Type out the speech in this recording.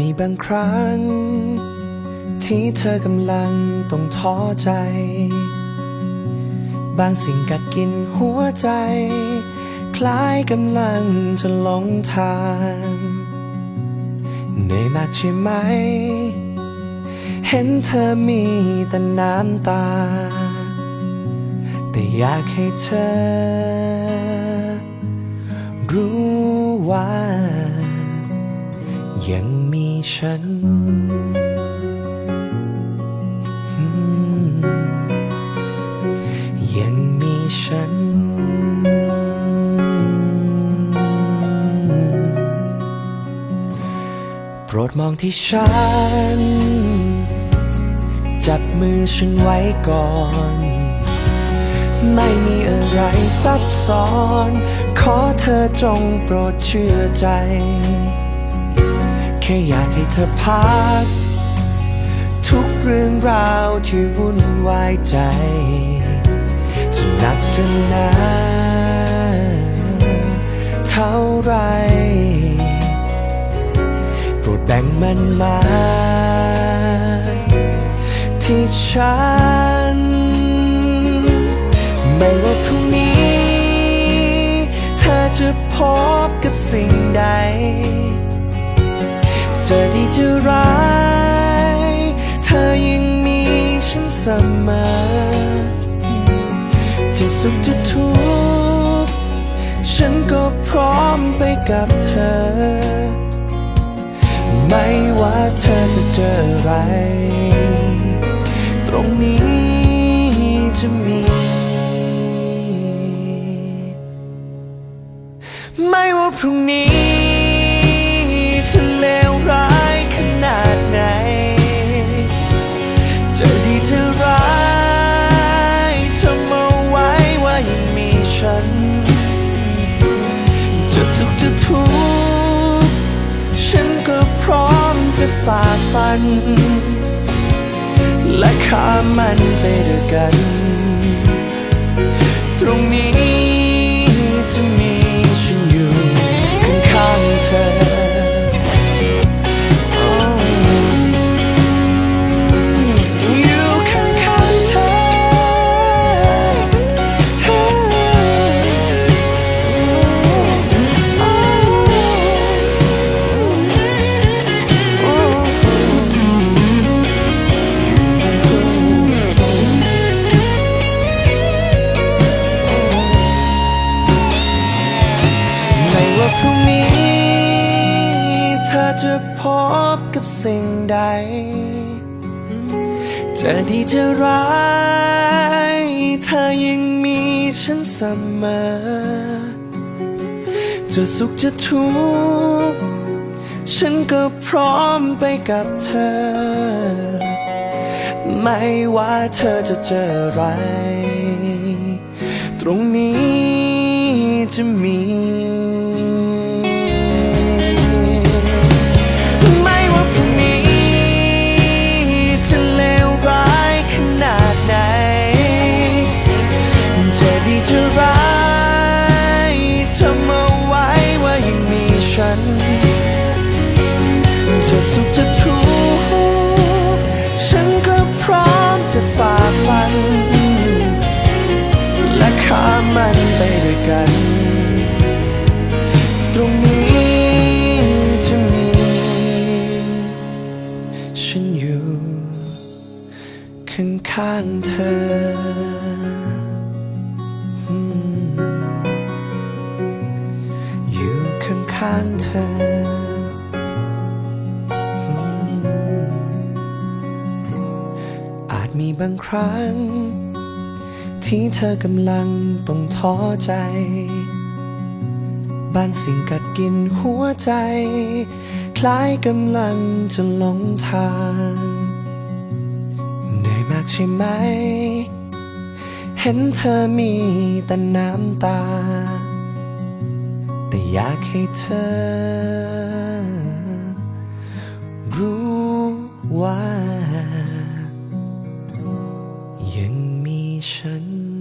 มีบางครั้ง ที่เธอกำลังต้องท้อใจ บางสิ่งกัดกินหัวใจ คล้ายกำลังจะหลงทางเหนื่อยมากใช่ไหม เห็นเธอมีแต่น้ำตา แต่อยากให้เธอ รู้ว่า ยังมีฉัน ยังมีฉัน โปรดมองที่ฉัน จับมือฉันไว้ก่อน ไม่มีอะไรซับซ้อน ขอเธอจงโปรดเชื่อใจ ค่อยากให้เธอพัก ทุกเรื่องราวที่วุ่นวายใจ จะหนักจะหนาเท่าไรโปรดแบ่งมันมา ที่ฉัน ไม่ว่าพรุ่งนี้ เธอจะพบกับสิ่งใด จะดีจะร้าย เธอยังมีฉันเสมอจะสุขจะทุกข์ฉันก็พร้อมไปกับเธอ ไม่ว่าเธอจะเจออะไร ตรงนี้จะมี ไม่ว่าพรุ่งนี้ จะดีจะร้ายจำเอาไว้ว่ายังมีฉัน จะสุขจะทุกข์ฉันก็พร้อมจะฝ่าฟัน และข้ามมันไปด้วยกัน ตรงนี้ จะพบกับสิ่งใด จะดีจะร้าย เธอยังมีฉันเสมอ จะสุขจะทุกข์ ฉันก็พร้อมไปกับเธอ ไม่ว่าเธอจะเจออะไร ตรงนี้จะมี กัน ตรงนี้จะมีฉันอยู่ข้างๆเธออืมอยู่ข้างๆเธอ อาจมีบางครั้ง ที่เธอกำลังต้องท้อใจ บางสิ่งกัดกินหัวใจ คล้ายกำลังจะหลงทางเหนื่อยมากใช่ไหม เห็นเธอมีแต่น้ำตา แต่อยากให้เธอ รู้ว่ายัง 一。